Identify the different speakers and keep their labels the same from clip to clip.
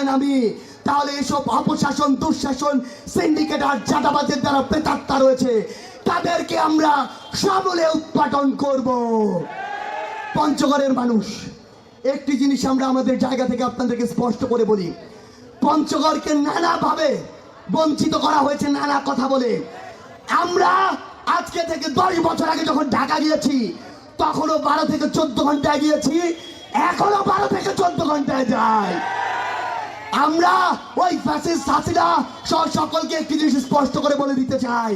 Speaker 1: একবার রাস্তায় নামি তাহলে এসব অপশাসন, দুঃশাসন সিন্ডিকেট আর জাদাবাদের দ্বারা প্রেতাত্মা রয়েছে। তাদেরকে আমরা সামলে উৎপাদন করব। পঞ্চগড়ের মানুষ, একটি জিনিস আমরা আমাদের জায়গা থেকে আপনাদেরকে স্পষ্ট করে বলি। পঞ্চগড়কে নানাভাবে বঞ্চিত করা হয়েছে, নানা কথা বলে। আমরা আজকে থেকে দশ বছর আগে যখন ঢাকা গিয়েছি, তখনও বারো থেকে চোদ্দ ঘন্টায় গিয়েছি এখনও বারো থেকে চোদ্দ ঘন্টায় যাই। আমরা ওই ফ্যাসিস্ট হাসিনা সহ সকলকে একটি জিনিস স্পষ্ট করে বলে দিতে চাই।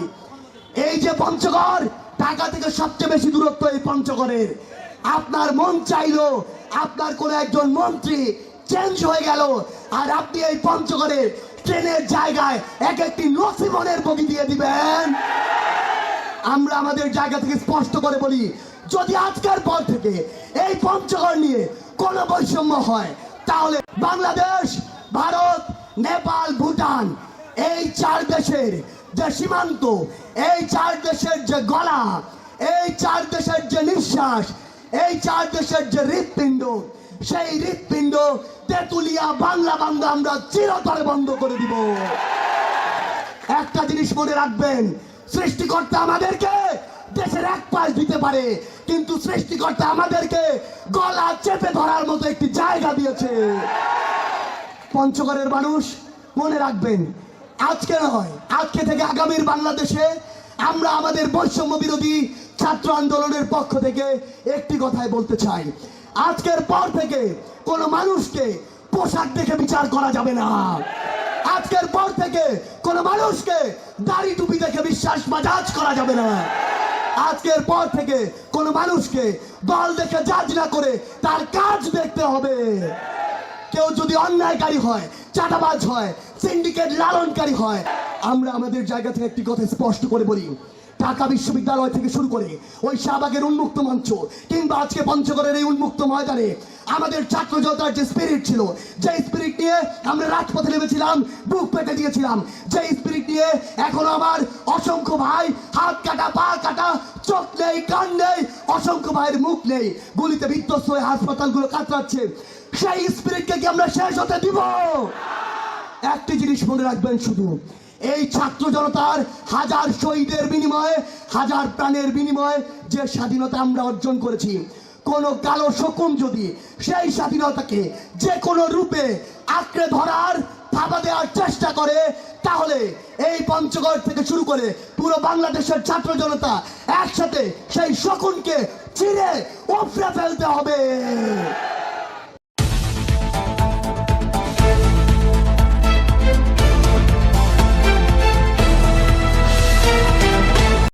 Speaker 1: এই যে পঞ্চগড়, ঢাকা থেকে সবচেয়ে বেশি দূরত্ব এই পঞ্চগড়ের। আপনার মন চাইলো, আপনার কোন একজন মন্ত্রী চেঞ্জ হয়ে গেল, আর আপনি এই পঞ্চগড়ের ট্রেনের জায়গায় এক একটি নসিমনের বগি দিয়ে দিবেন। আমরা আমাদের জায়গা থেকে স্পষ্ট করে বলি, যদি আজকের পর থেকে এই পঞ্চগড় নিয়ে কোনো বৈষম্য হয়, তাহলে বাংলাদেশ ভারত, নেপাল, ভুটান, এই চার দেশের যে সীমান্ত, এই চার দেশের যে গলা, এই চার দেশের যে নিঃশ্বাস, এই চার দেশের যে হৃৎপিণ্ড, সেই হৃৎপিণ্ড তেতুলিয়া বাংলা বাংলা আমরা চিরতরে বন্ধ করে দিব। একটা জিনিস মনে রাখবেন, সৃষ্টিকর্তা আমাদেরকে দেশের এক পাশ দিতে পারে, কিন্তু সৃষ্টিকর্তা আমাদেরকে গলা চেপে ধরার মতো একটি জায়গা দিয়েছে। পঞ্চগড়ের মানুষ, মনে রাখবেন, আজকে নয়, আজকে থেকে আগামীর বাংলাদেশে আমরা আমাদের বৈষম্য বিরোধী ছাত্র আন্দোলনের পক্ষ থেকে একটি কথাই বলতে চাই। আজকের পর থেকে কোনো মানুষকে পোশাক দেখে বিচার করা যাবে না। আজকের পর থেকে কোনো মানুষকে দাড়ি টুপি দেখে বিশ্বাস বাজাজ করা যাবে না। আজকের পর থেকে কোনো মানুষকে দল দেখে জাজ না করে তার কাজ দেখতে হবে। কেউ যদি অন্যায়কারী হয়, চাঁদাবাজ হয় সিন্ডিকেট লালনকারী হয়, আমরা আমাদের জায়গা থেকে একটি কথা স্পষ্ট করে বলি। ঢাকা বিশ্ববিদ্যালয় থেকে শুরু করে ওই শাহবাগের উন্মুক্ত মঞ্চ কিংবা আজকে পঞ্চগড়ের এই উন্মুক্ত ময়দানে আমাদের ছাত্র জনতার যে স্পিরিট ছিল, যে স্পিরিট নিয়ে আমরা রাজপথে নেমেছিলাম, বুক পেতে দিয়েছিলাম, যে স্পিরিট নিয়ে এখনও আমার অসংখ্য ভাই হাত কাটা, পা কাটা, চোখ নেই, কান নেই অসংখ্য ভাইয়ের মুখ নেই। গুলিতে বিধ্বস্ত হয়ে হাসপাতালগুলো কাতরাচ্ছে। সেই স্পিরিটকে কি আমরা শেষ হতে দিব? একটি জিনিস মনে রাখবেন শুধু, এই ছাত্র জনতার হাজার শহীদের বিনিময়ে, হাজার প্রাণের বিনিময়ে যে স্বাধীনতা আমরা অর্জন করেছি, কোনো কালো শকুন যদি সেই স্বাধীনতাকে যে কোনো রূপে আঁকড়ে ধরার থাবা দেওয়ার চেষ্টা করে, তাহলে এই পঞ্চগড় থেকে শুরু করে পুরো বাংলাদেশের ছাত্র জনতা একসাথে সেই শকুনকে চিরে উপড়ে ফেলতে হবে।